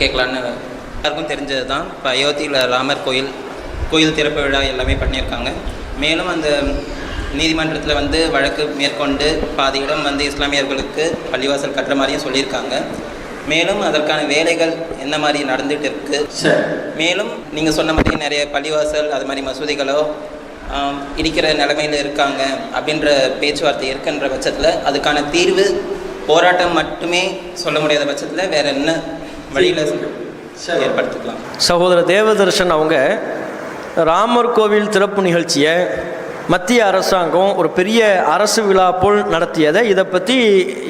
கேட்கலான்னு எல்லாருக்கும் தெரிஞ்சது தான் இப்போ அயோத்தியில் ராமர் கோயில் கோயில் திறப்பு விழா எல்லாமே பண்ணியிருக்காங்க. மேலும் அந்த நீதிமன்றத்தில் வந்து வழக்கு மேற்கொண்டு பாதி இடம் வந்து இஸ்லாமியர்களுக்கு பள்ளிவாசல் கட்டுற மாதிரியும் சொல்லியிருக்காங்க. மேலும் அதற்கான வேலைகள் என்ன மாதிரி நடந்துகிட்டு இருக்கு? சரி. மேலும் நீங்கள் சொன்ன மாதிரி நிறைய பள்ளிவாசல் அது மாதிரி மசூதிகளோ இடிக்கிற நிலைமையில் இருக்காங்க அப்படின்ற பேச்சுவார்த்தை இருக்குன்ற பட்சத்தில் அதுக்கான தீர்வு போராட்டம் மட்டுமே சொல்ல முடியாத பட்சத்தில் வேற என்ன வழியில். ஏற்படுத்திக்கலாம். சகோதரர் தேவதர்ஷன் அவங்க ராமர் கோவில் திறப்பு நிகழ்ச்சியை மத்திய அரசாங்கம் ஒரு பெரிய அரசு விழா போல் நடத்தியதை இதை பற்றி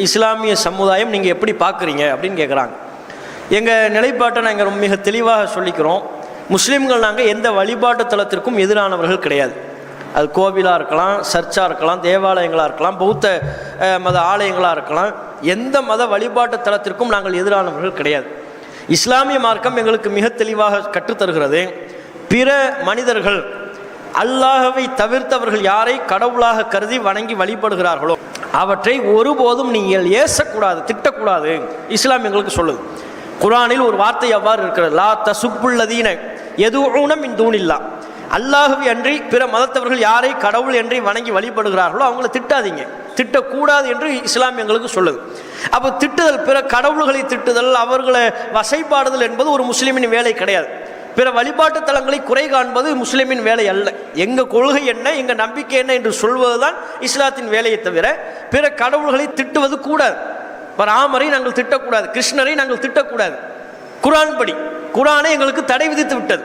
இஸ்லாமிய சமுதாயம் நீங்கள் எப்படி பார்க்குறீங்க அப்படின்னு கேட்குறாங்க எங்கள் நிலைப்பாட்டை நாங்கள் மிக தெளிவாக சொல்லிக்கிறோம். முஸ்லீம்கள் நாங்கள் எந்த வழிபாட்டு தலத்திற்கும் எதிரானவர்கள் கிடையாது. அது கோவிலாக இருக்கலாம் சர்ச்சாக இருக்கலாம் தேவாலயங்களாக இருக்கலாம் பௌத்த மத ஆலயங்களாக இருக்கலாம். எந்த மத வழிபாட்டு தலத்திற்கும் நாங்கள் எதிரானவர்கள் கிடையாது. இஸ்லாமிய மார்க்கம் எங்களுக்கு மிக தெளிவாக கற்றுத்தருகிறது. பிற மனிதர்கள் அல்லாஹவை தவிர்த்தவர்கள் யாரை கடவுளாக கருதி வணங்கி வழிபடுகிறார்களோ அவற்றை ஒருபோதும் நீங்கள் ஏசக்கூடாது திட்டக்கூடாது. இஸ்லாம் எங்களுக்கு சொல்லுது. குரானில் ஒரு வார்த்தை அவ்வாறு இருக்கிறது. லா தசுப்புள்ளதீன எது ஊனம் இன் தூணில்லா. அல்லாஹுவை அன்றி பிற மதத்தவர்கள் யாரை கடவுள் என்று வணங்கி வழிபடுகிறார்களோ அவங்கள திட்டாதீங்க. திட்டக்கூடாது என்று இஸ்லாம் எங்களுக்கு சொல்லுது. அப்போ திட்டுதல் பிற கடவுள்களை திட்டுதல் அவர்களை வசைப்பாடுதல் என்பது ஒரு முஸ்லீமின் வேலை கிடையாது. பிற வழிபாட்டு தலங்களை குறை காண்பது முஸ்லீமின் வேலை அல்ல. எங்கள் கொள்கை என்ன எங்கள் நம்பிக்கை என்ன என்று சொல்வது தான் இஸ்லாத்தின் வேலையை தவிர பிற கடவுள்களை திட்டுவது கூடாது. இப்போ ராமரை நாங்கள் திட்டக்கூடாது கிருஷ்ணரை நாங்கள் திட்டக்கூடாது. குரான் படி குரானை எங்களுக்கு தடை விதித்து விட்டது.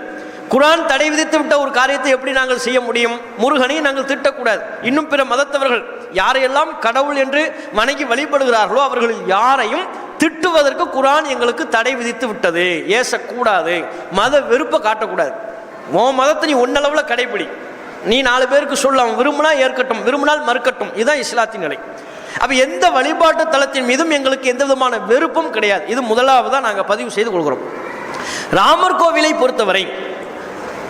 குரான் தடை விதித்து விட்ட ஒரு காரியத்தை எப்படி நாங்கள் செய்ய முடியும்? முருகனை நாங்கள் திட்டக்கூடாது. இன்னும் பிற மதத்தவர்கள் யாரையெல்லாம் கடவுள் என்று வணங்கி வழிபடுகிறார்களோ அவர்களில் யாரையும் திட்டுவதற்கு குரான் எங்களுக்கு தடை விதித்து விட்டது. ஏசக்கூடாது. மத வெறுப்பை காட்டக்கூடாது. உன் மதத்தை நீ ஒன்னளவில் கடைபிடி. நீ நாலு பேருக்கு சொல்ல அவன் விரும்பினா ஏற்கட்டும் விரும்பினால் மறுக்கட்டும். இதுதான் இஸ்லாத்தின் நிலை. அப்போ எந்த வழிபாட்டு தலத்தின் மீதும் எங்களுக்கு எந்த விதமான வெறுப்பும் கிடையாது. இது முதலாவதாக நாங்கள் பதிவு செய்து கொள்கிறோம். ராமர் கோவிலை பொறுத்தவரை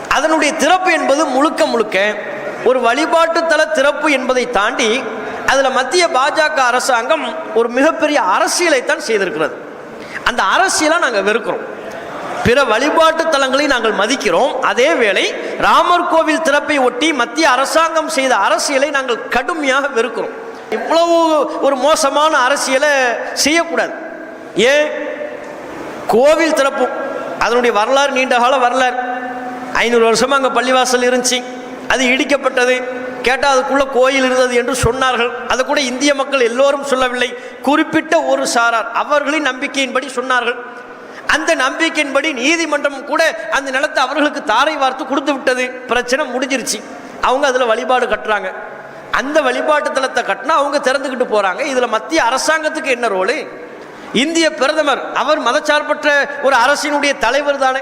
அதனுடைய திறப்பு என்பது முழுக்க முழுக்க ஒரு வழிபாட்டுத்தல திறப்பு என்பதை தாண்டி அதில் மத்திய பாஜக அரசாங்கம் ஒரு மிகப்பெரிய அரசியலைத்தான் செய்திருக்கிறது. அந்த அரசியலை நாங்கள் வெறுக்கிறோம். பிற வழிபாட்டு தலங்களை நாங்கள் மதிக்கிறோம். அதே வேளை ராமர் கோவில் திறப்பை ஒட்டி மத்திய அரசாங்கம் செய்த அரசியலை நாங்கள் கடுமையாக வெறுக்கிறோம். இவ்வளவு ஒரு மோசமான அரசியலை செய்யக்கூடாது. ஏன்? கோவில் திறப்பும் அதனுடைய வரலாறு நீண்ட கால வரலாறு. ஐநூறு வருஷமாக அங்கே பள்ளிவாசல் இருந்துச்சு. அது இடிக்கப்பட்டது. கேட்டால் அதுக்குள்ளே கோயில் இருந்தது என்று சொன்னார்கள். அதை கூட இந்திய மக்கள் எல்லோரும் சொல்லவில்லை. குறிப்பிட்ட ஒரு சாரார் அவர்களின் நம்பிக்கையின்படி சொன்னார்கள். அந்த நம்பிக்கையின்படி நீதிமன்றம் கூட அந்த நிலத்தை அவர்களுக்கு தாரை வார்த்து கொடுத்து விட்டது. பிரச்சனை முடிஞ்சிருச்சு. அவங்க அதில் வழிபாடு கட்டுறாங்க. அந்த வழிபாட்டு தலத்தை கட்டினா அவங்க திறந்துக்கிட்டு போகிறாங்க இதில் மத்திய அரசாங்கத்துக்கு என்ன ரோலு? இந்திய பிரதமர் அவர் மதச்சார்பற்ற ஒரு அரசினுடைய தலைவர் தானே.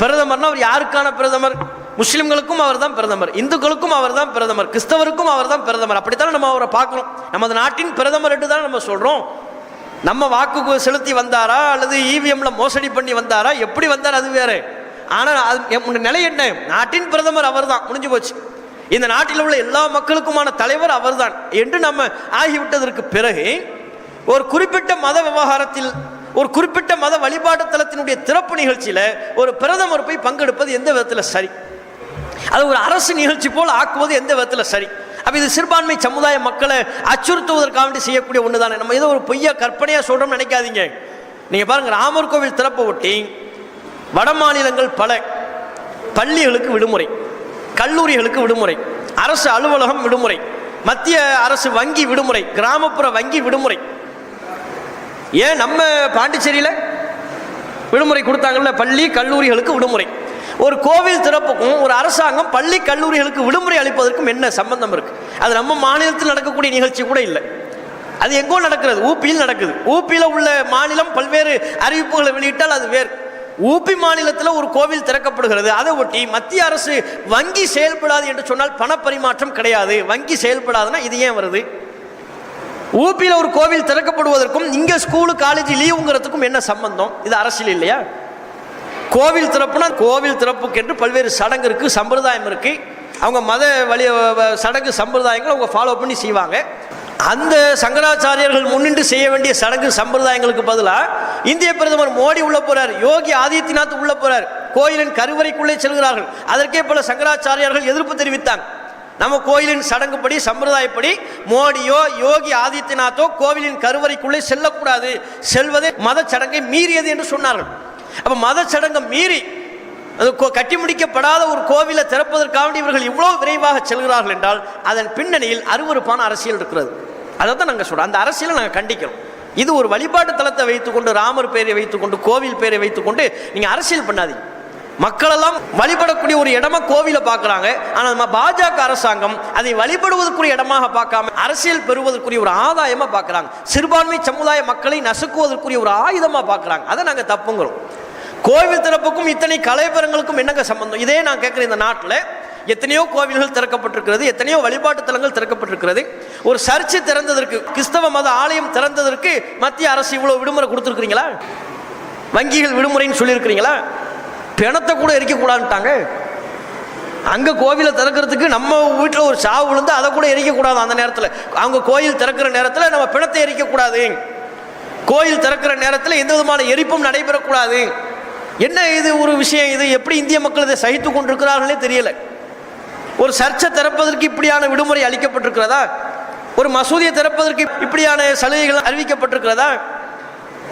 பிரதமர்னா அவர் யாருக்கான பிரதமர்? முஸ்லிம்களுக்கும் அவர் தான் பிரதமர். இந்துக்களுக்கும் அவர் தான் பிரதமர். கிறிஸ்தவருக்கும் அவர் தான் பிரதமர். அப்படித்தான் நம்ம அவரை பார்க்குறோம் நமது நாட்டின் பிரதமர் என்று தான் நம்ம சொல்கிறோம் நம்ம வாக்கு செலுத்தி வந்தாரா? அல்லது இவிஎம்ல மோசடி பண்ணி வந்தாரா? எப்படி வந்தார் அது வேற? ஆனால் அது நிலை என்ன? நாட்டின் பிரதமர் அவர் தான் முடிஞ்சு போச்சு. இந்த நாட்டில் உள்ள எல்லா மக்களுக்குமான தலைவர் அவர்தான். என்று நம்ம ஆகிவிட்டதற்கு பிறகு ஒரு குறிப்பிட்ட மத விவகாரத்தில் ஒரு குறிப்பிட்ட மத வழிபாட்டு தலத்தினுடைய திறப்பு நிகழ்ச்சியில் ஒரு பிரதமர் போய் பங்கெடுப்பது எந்த விதத்தில் சரி? அது ஒரு அரசு நிகழ்ச்சி போல் ஆக்குவது எந்த விதத்தில் சரி? அப்போ இது சிறுபான்மை சமுதாய மக்களை அச்சுறுத்துவதற்காக வேண்டி செய்யக்கூடிய ஒன்று தானே நம்ம ஏதோ ஒரு பொய்யா கற்பனையாக சொல்கிறோம்னு நினைக்காதீங்க. நீங்கள் பாருங்கள் ராமர் கோவில் திறப்பை ஒட்டி வட மாநிலங்கள் பல பள்ளிகளுக்கு விடுமுறை கல்லூரிகளுக்கு விடுமுறை அரசு அலுவலகம் விடுமுறை மத்திய அரசு வங்கி விடுமுறை கிராமப்புற வங்கி விடுமுறை ஏன் நம்ம பாண்டிச்சேரியில் விடுமுறை கொடுத்தாங்கல்ல? பள்ளி கல்லூரிகளுக்கு விடுமுறை. ஒரு கோவில் திறப்புக்கும் ஒரு அரசாங்கம் பள்ளி கல்லூரிகளுக்கு விடுமுறை அளிப்பதற்கும் என்ன சம்பந்தம் இருக்குது அது நம்ம மாநிலத்தில் நடக்கக்கூடிய நிகழ்ச்சி கூட இல்லை. அது எங்கோ நடக்கிறது. ஊப்பியில் நடக்குது. ஊப்பியில் உள்ள மாநிலம் பல்வேறு அறிவிப்புகளை வெளியிட்டால் அது வேறு. ஊபி மாநிலத்தில் ஒரு கோவில் திறக்கப்படுகிறது. அதை ஒட்டி மத்திய அரசு வங்கி செயல்படாது என்று சொன்னால் பணப்பரிமாற்றம் கிடையாது. வங்கி செயல்படாதுன்னா இது ஏன் வருது? ஊபியில் ஒரு கோவில் திறக்கப்படுவதற்கும் இங்கே ஸ்கூலு காலேஜ் லீவுங்கிறதுக்கும் என்ன சம்பந்தம்? இது அரசியல் இல்லையா? கோவில் திறப்புனா கோவில் திறப்புக்கென்று பல்வேறு சடங்கு இருக்குது சம்பிரதாயம் இருக்குது அவங்க மத வழி வ- சடங்கு சம்பிரதாயங்களை அவங்க ஃபாலோ பண்ணி செய்வாங்க. அந்த சங்கராச்சாரியர்கள் முன்னின்று செய்ய வேண்டிய சடங்கு சம்பிரதாயங்களுக்கு பதிலாக இந்திய பிரதமர் மோடி உள்ள போறார் யோகி ஆதித்யநாத் உள்ள போறார். கோயிலின் கருவறைக்குள்ளே செல்கிறார்கள். அதற்கே பல சங்கராச்சாரியார்கள் எதிர்ப்பு தெரிவித்தாங்க. நம்ம கோயிலின் சடங்குப்படி சம்பிரதாயப்படி மோடியோ யோகி ஆதித்யநாத்தோ கோவிலின் கருவறைக்குள்ளே செல்லக்கூடாது. செல்வதே மத சடங்கை மீறியது என்று சொன்னார்கள். அப்போ மத சடங்கை மீறி அது கோ- கட்டி முடிக்கப்படாத ஒரு கோவிலை திறப்பதற்காக இவர்கள் இவ்வளோ விரைவாக செல்கிறார்கள் என்றால் அதன் பின்னணியில் அருவருப்பான அரசியல் இருக்கிறது. அதை தான் நாங்கள் சொல்கிறோம் அந்த அரசியலை நாங்கள் கண்டிக்கிறோம். இது ஒரு வழிபாட்டு தலத்தை வைத்துக்கொண்டு ராமர் பேரை வைத்துக்கொண்டு கோவில் பேரை வைத்துக்கொண்டு நீங்கள் அரசியல் பண்ணாதீங்க. மக்களெல்லாம் வழிபடக்கூடிய ஒரு இடமா கோவிலை பார்க்குறாங்க. ஆனால் நம்ம பாஜக அரசாங்கம் அதை வழிபடுவதற்குரிய இடமாக பார்க்காம அரசியல் பெறுவதற்குரிய ஒரு ஆதாயமாக பார்க்குறாங்க. சிறுபான்மை சமுதாய மக்களை நசுக்குவதற்குரிய ஒரு ஆயுதமாக பார்க்குறாங்க. அதை நாங்கள் தப்புங்கிறோம். கோவில் திறப்புக்கும் இத்தனை கலைபரங்களுக்கும் என்னங்க சம்பந்தம்? இதே நான் கேட்குறேன் இந்த நாட்டில் எத்தனையோ கோவில்கள் திறக்கப்பட்டிருக்கிறது எத்தனையோ வழிபாட்டு தலங்கள் திறக்கப்பட்டிருக்கிறது. ஒரு சர்ச்சு திறந்ததற்கு கிறிஸ்தவ மத ஆலயம் திறந்ததற்கு மத்திய அரசு இவ்வளோ விடுமுறை கொடுத்துருக்குறீங்களா? வங்கிகள் விடுமுறைன்னு சொல்லியிருக்கிறீங்களா? பிணத்தை கூட எரிக்கக்கூடாதுட்டாங்க அங்கே கோவிலை திறக்கிறதுக்கு நம்ம வீட்டில் ஒரு சாவு விழுந்து அதை கூட எரிக்கக்கூடாது அந்த நேரத்தில். அவங்க கோயில் திறக்கிற நேரத்தில் நம்ம பிணத்தை எரிக்கக்கூடாது. கோயில் திறக்கிற நேரத்தில் எந்த விதமான எரிப்பும் நடைபெறக்கூடாது. என்ன இது ஒரு விஷயம் இது? எப்படி இந்திய மக்கள் இதை சகித்து கொண்டிருக்கிறார்களே தெரியல. ஒரு சர்ச்சை திறப்பதற்கு இப்படியான விடுமுறை அளிக்கப்பட்டிருக்கிறதா? ஒரு மசூதியை திறப்பதற்கு இப்படியான சலுகைகள் அறிவிக்கப்பட்டிருக்கிறதா?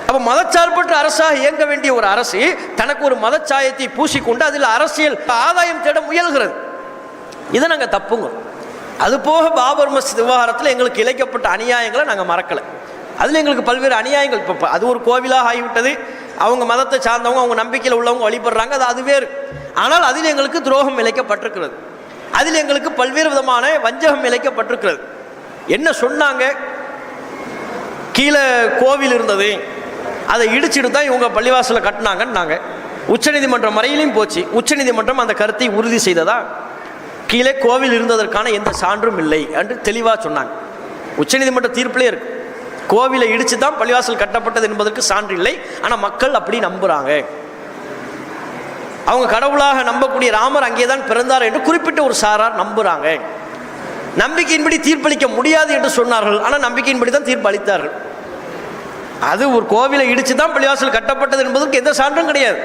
அப்போ மதச்சார்பற்ற அரசாக இயங்க வேண்டிய ஒரு அரசு தனக்கு ஒரு மதச்சாயத்தை பூசிக்கொண்டு அதில் அரசியல் ஆதாயம் தேட முயல்கிறது. இதை நாங்கள் தப்புங்க. அது போக பாபர் மஸ்ஜித் விவகாரத்தில் எங்களுக்கு இழைக்கப்பட்ட அநியாயங்களை நாங்கள் மறக்கலை. அதில் எங்களுக்கு பல்வேறு அநியாயங்கள் இப்போ அது ஒரு கோவிலாக ஆகிவிட்டது. அவங்க மதத்தை சார்ந்தவங்க அவங்க நம்பிக்கையில் உள்ளவங்க வழிபடுறாங்க அது அது வேறு. ஆனால் அதில் எங்களுக்கு துரோகம் இழைக்கப்பட்டிருக்கிறது. அதில் எங்களுக்கு பல்வேறு விதமான வஞ்சகம் இழைக்கப்பட்டிருக்கிறது. என்ன சொன்னாங்க? கீழே கோவில் இருந்தது. அதை இடிச்சிட்டு தான் இவங்க பள்ளிவாசலை கட்டினாங்கன்னாங்க உச்சநீதிமன்றம் வரையிலையும் போச்சு. உச்சநீதிமன்றம் அந்த கருத்தை உறுதி செய்ததா? கீழே கோவில் இருந்ததற்கான எந்த சான்றும் இல்லை என்று தெளிவாக சொன்னாங்க. உச்சநீதிமன்ற தீர்ப்பிலே இருக்கு. கோவிலை இடித்து தான் பள்ளிவாசல் கட்டப்பட்டது என்பதற்கு சான்று இல்லை. ஆனால் மக்கள் அப்படி நம்புகிறாங்க அவங்க கடவுளாக நம்பக்கூடிய ராமர் அங்கே தான் பிறந்தார் என்று குறிப்பிட்ட ஒரு சாரார் நம்புகிறாங்க நம்பிக்கையின்படி தீர்ப்பளிக்க முடியாது என்று சொன்னார்கள். ஆனால் நம்பிக்கையின்படி தான் தீர்ப்பு அளித்தார்கள். அது ஒரு கோவிலை இடிச்சு தான் பள்ளிவாசல் கட்டப்பட்டது என்பதற்கு எந்த சான்றும் கிடையாது.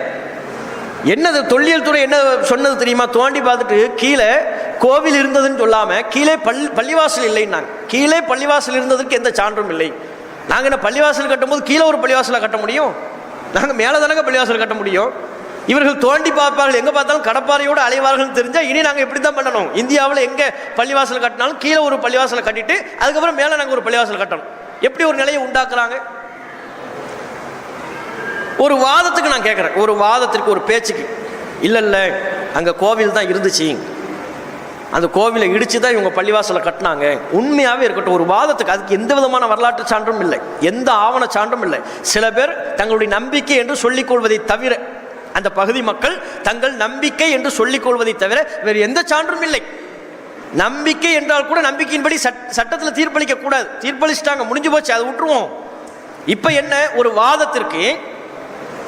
என்னது தொல்லியல் துறை என்ன சொன்னது தெரியுமா? தோண்டி பார்த்துட்டு கீழே கோவில் இருந்ததுன்னு சொல்லாமல் கீழே பள்ளி பள்ளிவாசல் இல்லைன்னாங்க. கீழே பள்ளிவாசல் இருந்ததற்கு எந்த சான்றும் இல்லை. நாங்கள் என்ன பள்ளிவாசல் கட்டும்போது கீழே ஒரு பள்ளிவாசலை கட்ட முடியும்? நாங்கள் மேலே தானங்க பள்ளிவாசல் கட்ட முடியும்? இவர்கள் தோண்டி பார்ப்பார்கள். எங்கே பார்த்தாலும் கடப்பாறையோடு அலைவார்கள் தெரிஞ்சால் இனி நாங்கள் இப்படி தான் பண்ணணும். இந்தியாவில் எங்கே பள்ளிவாசல் கட்டினாலும் கீழே ஒரு பள்ளிவாசலை கட்டிட்டு அதுக்கப்புறம் மேலே நாங்கள் ஒரு பள்ளிவாசல் கட்டணும். எப்படி ஒரு நிலையை உண்டாக்குறாங்க? ஒரு வாதத்துக்கு நான் கேட்குறேன் ஒரு வாதத்திற்கு ஒரு பேச்சுக்கு. இல்லை இல்லை அங்கே கோவில் தான் இருந்துச்சு. அந்த கோவிலை இடிச்சு தான் இவங்க பள்ளிவாசலை கட்டினாங்க. உண்மையாகவே இருக்கட்டும் ஒரு வாதத்துக்கு அதுக்கு எந்த விதமான வரலாற்று சான்றும் இல்லை. எந்த ஆவண சான்றும் இல்லை. சில பேர் தங்களுடைய நம்பிக்கை என்று சொல்லிக் கொள்வதை தவிர அந்த பகுதி மக்கள் தங்கள் நம்பிக்கை என்று சொல்லிக் கொள்வதை தவிர வேறு எந்த சான்றும் இல்லை. நம்பிக்கை என்றால் கூட நம்பிக்கையின்படி சட் சட்டத்தில் தீர்ப்பளிக்க கூடாது. தீர்ப்பளிச்சிட்டாங்க முடிஞ்சு போச்சு அதை விட்டுருவோம். இப்போ என்ன ஒரு வாதத்திற்கு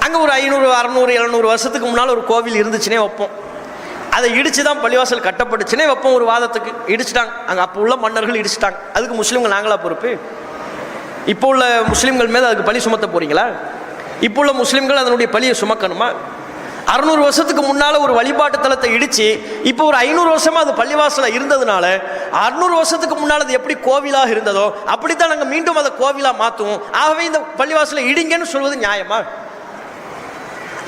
அங்கே ஒரு ஐநூறு அறநூறு எழுநூறு வருஷத்துக்கு முன்னால் ஒரு கோவில் இருந்துச்சுனே வைப்போம். அதை இடித்து தான் பள்ளிவாசல் கட்டப்பட்டுச்சுனே வைப்போம் ஒரு வாதத்துக்கு. இடிச்சிட்டாங்க. அங்கே அப்போ உள்ள மன்னர்கள் இடிச்சிட்டாங்க. அதுக்கு முஸ்லீம்கள் நாங்களா பொறுப்பு? இப்போ உள்ள முஸ்லீம்கள் மேலே அதுக்கு பழி சுமத்த போகிறீங்களா இப்போ உள்ள முஸ்லீம்கள் அதனுடைய பழியை சுமக்கணுமா? அறுநூறு வருஷத்துக்கு முன்னால் ஒரு வழிபாட்டு தலத்தை இடித்து இப்போ ஒரு ஐநூறு வருஷமாக அது பள்ளிவாசலில் இருந்ததுனால அறுநூறு வருஷத்துக்கு முன்னால் அது எப்படி கோவிலாக இருந்ததோ அப்படித்தான் நாங்கள் மீண்டும் அதை கோவிலாக மாற்றுவோம் ஆகவே இந்த பள்ளிவாசலை இடிங்கன்னு சொல்வது நியாயமாக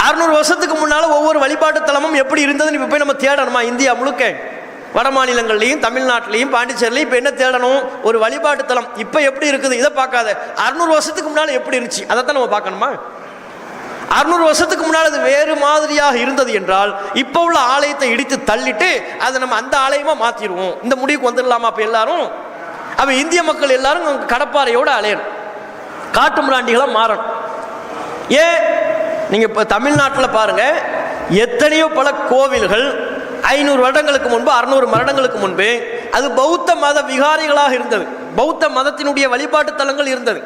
அறுநூறு வருஷத்துக்கு முன்னால் ஒவ்வொரு வழிபாட்டு தலமும் எப்படி இருந்ததுன்னு இப்போ போய் நம்ம தேடணுமா? இந்தியா முழுக்க. வட மாநிலங்கள்லையும் தமிழ்நாட்டிலையும் பாண்டிச்சேரிலையும் இப்போ என்ன தேடணும்? ஒரு வழிபாட்டு தலம். இப்போ எப்படி இருக்குது? இதை பார்க்காத. அறுநூறு வருஷத்துக்கு முன்னால் எப்படி இருந்துச்சு? அதைத்தான் நம்ம பார்க்கணுமா? அறுநூறு வருஷத்துக்கு முன்னால் அது வேறு மாதிரியாக இருந்தது என்றால் இப்போ உள்ள ஆலயத்தை இடித்து தள்ளிட்டு அதை நம்ம அந்த ஆலயமாக மாற்றிடுவோம் இந்த முடிவுக்கு வந்துடலாமா அப்போ எல்லாரும்? அப்போ இந்திய மக்கள் எல்லாரும் கடப்பாறையோடு அலையணும். காட்டு முராண்டிகளாக மாறணும். ஏன்? நீங்கள் இப்போ தமிழ்நாட்டில் பாருங்கள் எத்தனையோ பல கோவில்கள் ஐநூறு வருடங்களுக்கு முன்பு அறுநூறு வருடங்களுக்கு முன்பு அது பௌத்த மத விகாரிகளாக இருந்தது. பௌத்த மதத்தினுடைய வழிபாட்டு தலங்கள் இருந்தது.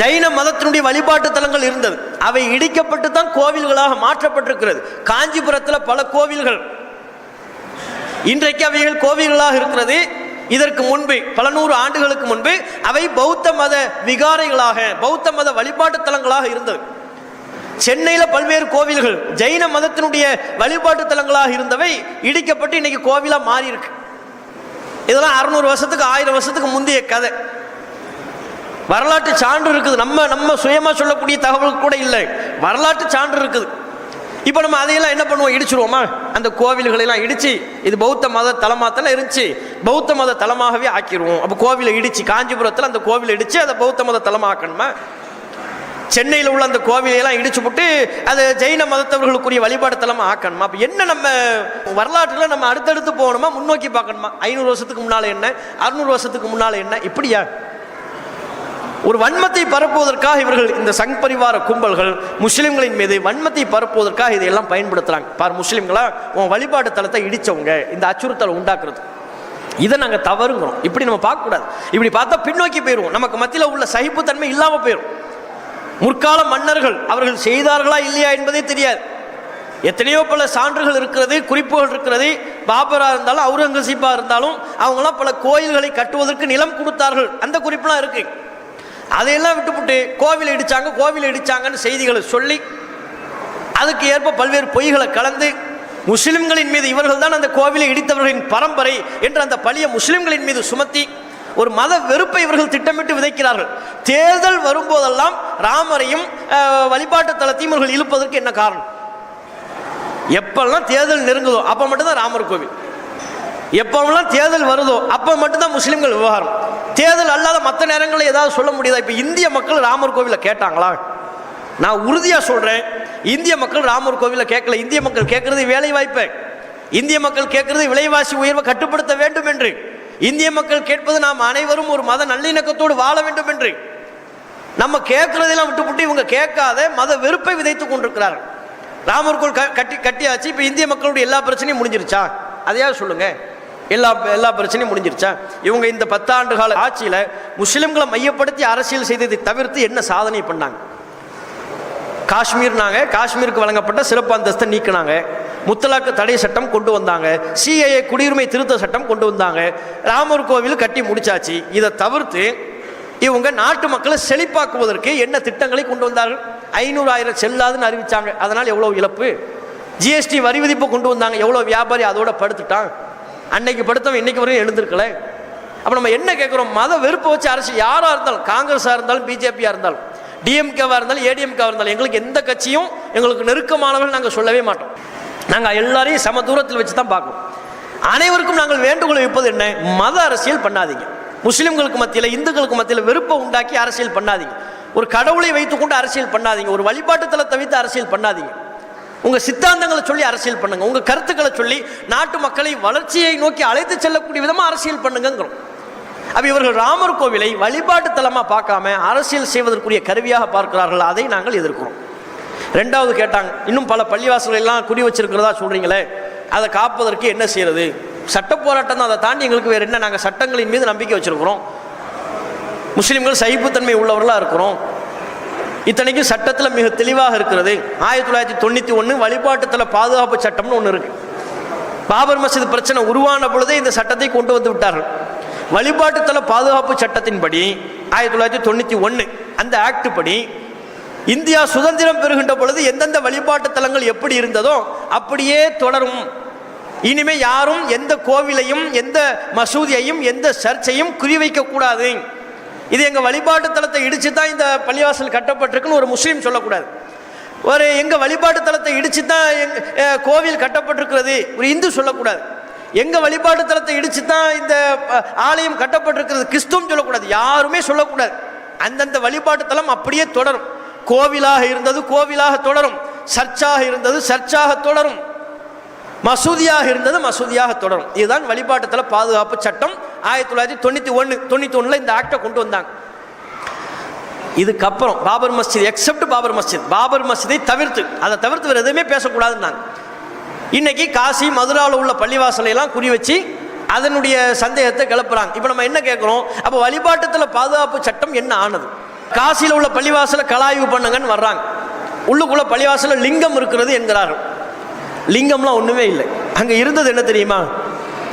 ஜைன மதத்தினுடைய வழிபாட்டு தலங்கள் இருந்தது. அவை இடிக்கப்பட்டு தான் கோவில்களாக மாற்றப்பட்டிருக்கிறது. காஞ்சிபுரத்தில் பல கோவில்கள். இன்றைக்கு அவைகள் கோவில்களாக இருக்கிறது. இதற்கு முன்பு பல நூறு ஆண்டுகளுக்கு முன்பு அவை பௌத்த மத விகாரைகளாக பௌத்த மத வழிபாட்டு தலங்களாக இருந்தது. சென்னையில் பல்வேறு கோவில்கள் ஜெயின மதத்தினுடைய வழிபாட்டு தலங்களாக இருந்தவை இடிக்கப்பட்டு இன்னைக்கு கோவிலாக மாறி இருக்கு இதெல்லாம் அறுநூறு வருஷத்துக்கு ஆயிரம் வருஷத்துக்கு முந்தைய கதை. வரலாற்று சான்று இருக்குது. நம்ம நம்ம சுயமாக சொல்லக்கூடிய தகவல் கூட இல்லை. வரலாற்று சான்று இருக்குது. இப்போ நம்ம அதையெல்லாம் என்ன பண்ணுவோம்? இடிச்சிருவோமா? அந்த கோவில்களெல்லாம் இடித்து இது பௌத்த மத தலமாத்தால இருந்துச்சு பௌத்த மத தலமாகவே ஆக்கிடுவோம் அப்போ கோவிலை இடித்து காஞ்சிபுரத்தில் அந்த கோவிலை இடித்து அதை பௌத்த மத தலமாக்கணுமா? சென்னையில் உள்ள அந்த கோவிலையெல்லாம் இடிச்சு போட்டு அது ஜெயின மதத்தவர்களுக்குரிய வழிபாடு ஆக்கணுமா? அப்போ என்ன நம்ம வரலாற்றில் நம்ம அடுத்தடுத்து போகணுமா? முன்னோக்கி பார்க்கணுமா? ஐநூறு வருஷத்துக்கு முன்னால் என்ன? அறுநூறு வருஷத்துக்கு முன்னால் என்ன? இப்படியா? ஒரு வன்மத்தை பரப்புவதற்காக இவர்கள் இந்த சங் பரிவார கும்பல்கள் முஸ்லிம்களின் மீது வன்மத்தை பரப்புவதற்காக இதையெல்லாம் பயன்படுத்துகிறாங்க பார் முஸ்லீம்களா உன் வழிபாடு தலத்தை இடித்தவங்க இந்த அச்சுறுத்தலை உண்டாக்குறது. இதை நாங்கள் தவறுங்கிறோம். இப்படி நம்ம பார்க்கக்கூடாது. இப்படி பார்த்தா பின்னோக்கி போயிடுவோம் நமக்கு மத்தியில் உள்ள சகிப்புத்தன்மை இல்லாமல் போயிடும் முற்கால மன்னர்கள் அவர்கள் செய்தார்களா இல்லையா என்பதே தெரியாது. எத்தனையோ பல சான்றுகள் இருக்கிறது குறிப்புகள் இருக்கிறது. பாபரா இருந்தாலும் அவுரங்கசீப்பா இருந்தாலும் அவங்களாம் பல கோயில்களை கட்டுவதற்கு நிலம் கொடுத்தார்கள். அந்த குறிப்புலாம் இருக்கு. அதையெல்லாம் விட்டுவிட்டு கோவில் இடிச்சாங்க கோவில் இடிச்சாங்கன்னு செய்திகளை சொல்லி அதுக்கு ஏற்ப பல்வேறு பொய்களை கலந்து முஸ்லிம்களின் மீது இவர்கள் தான் அந்த கோவிலை இடித்தவர்களின் பரம்பரை என்று அந்த பழிய முஸ்லிம்களின் மீது சுமத்தி ஒரு மத வெறுப்பை இவர்கள் திட்டமிட்டு விதைக்கிறார்கள். தேர்தல் வரும்போதெல்லாம் ராமரையும் வழிபாட்டு தளத்தையும் இவர்கள் இழுப்பதற்கு என்ன காரணம்? எப்பெல்லாம் தேர்தல் நெருங்குதோ அப்போ மட்டும்தான் ராமர் கோவில். எப்போவெல்லாம் தேர்தல் வருதோ அப்போ மட்டும்தான் முஸ்லீம்கள் விவகாரம். தேர்தல் அல்லாத மற்ற நேரங்களில் ஏதாவது சொல்ல முடியுதா? இப்போ இந்திய மக்கள் ராமர் கோவிலை கேட்டாங்களா? நான் உறுதியாக சொல்கிறேன் இந்திய மக்கள் ராமர் கோவிலை கேட்கல. இந்திய மக்கள் கேட்கறது வேலை வாய்ப்பை இந்திய மக்கள் கேட்கறது விலைவாசி உயர்வை கட்டுப்படுத்த வேண்டும் என்று. இந்திய மக்கள் கேட்பது நாம் அனைவரும் ஒரு மத நல்லிணக்கத்தோடு வாழ வேண்டும் என்று. நம்ம கேட்கறதெல்லாம் விட்டுப்புட்டு இவங்க கேட்காத மத வெறுப்பை விதைத்துக் கொண்டிருக்கிறார்கள். ராமர் கோல் க- கட்டி கட்டியாச்சு இப்போ இந்திய மக்களுடைய எல்லா பிரச்சனையும் முடிஞ்சிருச்சா? அதையாவது சொல்லுங்க. எல்லா எல்லா பிரச்சனையும் முடிஞ்சிருச்சா? இவங்க இந்த பத்தாண்டு கால ஆட்சியில் முஸ்லிம்களை மையப்படுத்தி அரசியல் செய்ததை தவிர்த்து என்ன சாதனை பண்ணாங்க? காஷ்மீர்னாங்க காஷ்மீருக்கு வழங்கப்பட்ட சிறப்பு அந்தஸ்தை நீக்கினாங்க. முத்தலாக்கு தடை சட்டம் கொண்டு வந்தாங்க. சிஏஏ குடியுரிமை திருத்த சட்டம் கொண்டு வந்தாங்க. ராமர் கோவில் கட்டி முடிச்சாச்சு. இதை தவிர்த்து இவங்க நாட்டு மக்களை செழிப்பாக்குவதற்கு என்ன திட்டங்களை கொண்டு வந்தார்கள்? ஐநூறு ஆயிரம் செல்லாதுன்னு அறிவிச்சாங்க. அதனால் எவ்வளோ இழப்பு? ஜிஎஸ்டி வரி விதிப்பு கொண்டு வந்தாங்க. எவ்வளோ வியாபாரி அதோட படுத்துட்டான். அன்னைக்கு படுத்தவன் இன்னைக்கு வரையும் எழுந்திருக்கல. அப்போ நம்ம என்ன கேட்குறோம்? மத வெறுப்பை வச்சு அரசு யாராக இருந்தாலும் காங்கிரஸாக இருந்தாலும் பிஜேபியாக இருந்தாலும் டிஎம்கேவாக இருந்தாலும் ஏடிஎம்கேவாக இருந்தாலும் எங்களுக்கு எந்த கட்சியும் எங்களுக்கு நெருக்கமானவர்கள் நாங்கள் சொல்லவே மாட்டோம். நாங்கள் எல்லாரையும் சம தூரத்தில் வச்சு தான் பார்க்கணும். அனைவருக்கும் நாங்கள் வேண்டுகோள் வைப்பது என்ன? மத அரசியல் பண்ணாதீங்க. முஸ்லிம்களுக்கு மத்தியில் இந்துக்களுக்கு மத்தியில் வெறுப்பை உண்டாக்கி அரசியல் பண்ணாதீங்க. ஒரு கடவுளை வைத்துக்கொண்டு அரசியல் பண்ணாதீங்க. ஒரு வழிபாட்டுத்தில் தவிர்த்து அரசியல் பண்ணாதீங்க. உங்கள் சித்தாந்தங்களை சொல்லி அரசியல் பண்ணுங்க. உங்கள் கருத்துக்களை சொல்லி நாட்டு மக்களை வளர்ச்சியை நோக்கி அழைத்து செல்லக்கூடிய விதமாக அரசியல் பண்ணுங்கிறோம் அப்போ இவர்கள் ராமர் கோவிலை வழிபாட்டு தலமாக பார்க்காம அரசியல் செய்வதற்குரிய கருவியாக பார்க்கிறார்கள். அதை நாங்கள் எதிர்க்கிறோம். ரெண்டாவது கேட்டாங்க இன்னும் பல பள்ளிவாசல்கள் எல்லாம் குறி வச்சிருக்கிறதா சொல்றீங்களே அதை காப்பதற்கு என்ன செய்யறது? சட்ட போராட்டம் தான் அதை தாண்டி எங்களுக்கு வேற என்ன நாங்கள் சட்டங்களின் மீது நம்பிக்கை வச்சிருக்கிறோம். முஸ்லீம்கள் சகிப்புத்தன்மை உள்ளவர்களாக இருக்கிறோம். இத்தனைக்கும் சட்டத்தில் மிக தெளிவாக இருக்கிறது. ஆயிரத்தி தொள்ளாயிரத்தி தொண்ணூற்றி ஒன்று வழிபாட்டுத்தல பாதுகாப்பு சட்டம்னு ஒன்று இருக்கு. பாபர் மசீது பிரச்சனை உருவான பொழுதே இந்த சட்டத்தை கொண்டு வந்து விட்டார்கள். வழிபாட்டுத்தல பாதுகாப்பு சட்டத்தின்படி ஆயிரத்தி தொள்ளாயிரத்தி தொண்ணூற்றி ஒன்று அந்த ஆக்ட் படி இந்தியா சுதந்திரம் பெறுகின்ற பொழுது எந்தெந்த வழிபாட்டு தலங்கள் எப்படி இருந்ததோ அப்படியே தொடரும். இனிமே யாரும் எந்த கோவிலையும் எந்த மசூதியையும் எந்த சர்ச்சையும் குறிவைக்க கூடாது. இது எங்கள் வழிபாட்டு தலத்தை இடிச்சு தான் இந்த பள்ளிவாசல் கட்டப்பட்டிருக்குன்னு ஒரு முஸ்லீம் சொல்லக்கூடாது. ஒரு எங்கள் வழிபாட்டு தலத்தை இடிச்சு தான் கோவில் கட்டப்பட்டிருக்கிறது. ஒரு இந்து சொல்லக்கூடாது. எங்கள் வழிபாட்டு தலத்தை இடிச்சு தான் இந்த ஆலயம் கட்டப்பட்டிருக்கிறது. கிறிஸ்துவம் சொல்லக்கூடாது. யாருமே சொல்லக்கூடாது. அந்தந்த வழிபாட்டு தலம் அப்படியே தொடரும். கோவிலாக இருந்தது கோவிலாக தொடரும். சர்ச்சாக இருந்தது சர்ச்சாக தொடரும். மசூதியாக இருந்தது மசூதியாக தொடரும். இதுதான் வழிபாட்டுத்தல பாதுகாப்பு சட்டம். ஆயிரத்தி தொள்ளாயிரத்தி தொண்ணூற்றி ஒன்று தொண்ணூற்றி ஒன்றில் இந்த ஆக்டை கொண்டு வந்தாங்க. இதுக்கப்புறம் பாபர் மஸ்ஜித் எக்ஸப்ட் பாபர் மஸ்ஜித். பாபர் மஸ்ஜிதை தவிர்த்து அதை தவிர்த்து வேறு எதுவுமே பேசக்கூடாதுன்னாங்க. இன்னைக்கு காசி மதுராவில் உள்ள பள்ளிவாசலை எல்லாம் குறி வச்சு அதனுடைய சந்தேகத்தை கிளப்புறாங்க. இப்போ நம்ம என்ன கேட்குறோம் அப்போ வழிபாட்டத்தில் பாதுகாப்பு சட்டம் என்ன ஆனது? காசியில் உள்ள பள்ளிவாசலை கலாய்வு பண்ணுங்கன்னு வர்றாங்க. உள்ளுக்குள்ள பள்ளிவாசலில் லிங்கம் இருக்கிறது என்கிறார்கள். லிங்கம்லாம் ஒன்றுமே இல்லை. அங்கே இருந்தது என்ன தெரியுமா?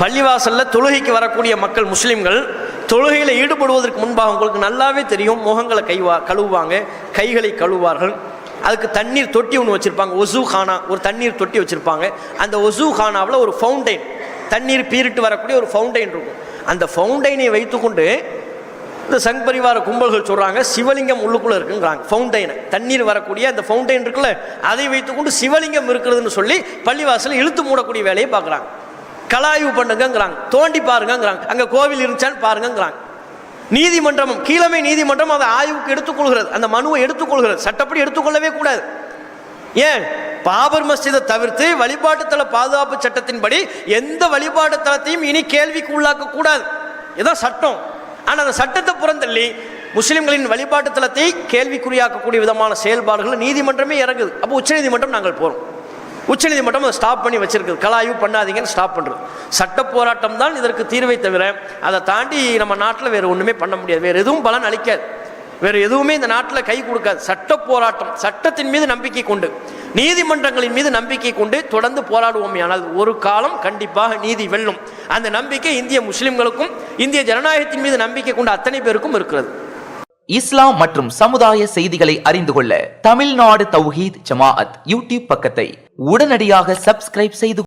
பள்ளிவாசலில் தொழுகைக்கு வரக்கூடிய மக்கள் முஸ்லீம்கள் தொழுகையில் ஈடுபடுவதற்கு முன்பாக உங்களுக்கு நல்லாவே தெரியும் முகங்களை கைவா கழுவுவாங்க கைகளை கழுவுவார்கள். அதுக்கு தண்ணீர் தொட்டி ஒன்று வச்சுருப்பாங்க ஒசு ஹானா ஒரு தண்ணீர் தொட்டி வச்சுருப்பாங்க. அந்த ஒசு ஹானாவில் ஒரு ஃபவுண்டைன் தண்ணீர் பீரிட்டு வரக்கூடிய ஒரு ஃபவுண்டைன் இருக்கும். அந்த ஃபவுண்டைனை வைத்துக்கொண்டு இந்த சங் பரிவார கும்பல்கள் சொல்கிறாங்க சிவலிங்கம் உள்ளுக்குள்ளே இருக்குங்கிறாங்க ஃபவுண்டைனை தண்ணீர் வரக்கூடிய அந்த ஃபவுண்டைன் இருக்குல்ல அதை வைத்துக்கொண்டு சிவலிங்கம் இருக்கிறதுன்னு சொல்லி பள்ளிவாசலில் இழுத்து மூடக்கூடிய வேலையை பார்க்குறாங்க. கலாய்வு பண்ணுங்கங்கிறாங்க. தோண்டி பாருங்கங்கிறாங்க. அங்கே கோவில் இருந்துச்சான்னு பாருங்கங்கிறாங்க. நீதிமன்றமும் கீழமை நீதிமன்றம் அதை ஆய்வுக்கு எடுத்துக்கொள்கிறது. அந்த மனுவை எடுத்துக்கொள்கிறது. சட்டப்படி எடுத்துக்கொள்ளவே கூடாது. ஏன்? பாபர் மஸ்ஜிதை தவிர்த்து வழிபாட்டு தல பாதுகாப்பு சட்டத்தின்படி எந்த வழிபாட்டு தளத்தையும் இனி கேள்விக்கு உள்ளாக்க கூடாது. இதான் சட்டம். ஆனால் அந்த சட்டத்தை புறந்தள்ளி முஸ்லீம்களின் வழிபாட்டு தளத்தை கேள்விக்குறியாக்கக்கூடிய விதமான செயல்பாடுகள் நீதிமன்றமே இறங்குது. அப்போ உச்சநீதிமன்றம் நாங்கள் போகிறோம் உச்சநீதிமன்றம் அதை ஸ்டாப் பண்ணி வச்சிருக்குது. கலாய்வு பண்ணாதீங்கன்னு ஸ்டாப் பண்ணுறது சட்ட போராட்டம் தான் இதற்கு தீர்வை தவிர அதை தாண்டி நம்ம நாட்டில் வேறு ஒன்றுமே பண்ண முடியாது. வேறு எதுவும் பலன் அளிக்காது. வேறு எதுவுமே இந்த நாட்டில் கை கொடுக்காது. சட்ட போராட்டம் சட்டத்தின் மீது நம்பிக்கை கொண்டு நீதிமன்றங்களின் மீது நம்பிக்கை கொண்டு தொடர்ந்து போராடுவோம். ஆனால் ஒரு காலம் கண்டிப்பாக நீதி வெல்லும். அந்த நம்பிக்கை இந்திய முஸ்லிம்களுக்கும் இந்திய ஜனநாயகத்தின் மீது நம்பிக்கை கொண்ட அத்தனை பேருக்கும் இருக்கிறது. இஸ்லாம் மற்றும் சமுதாய செய்திகளை அறிந்து கொள்ள தமிழ்நாடு தௌஹீத் ஜமாஅத் யூடியூப் பக்கத்தை உடனடியாக சப்ஸ்கிரைப் செய்து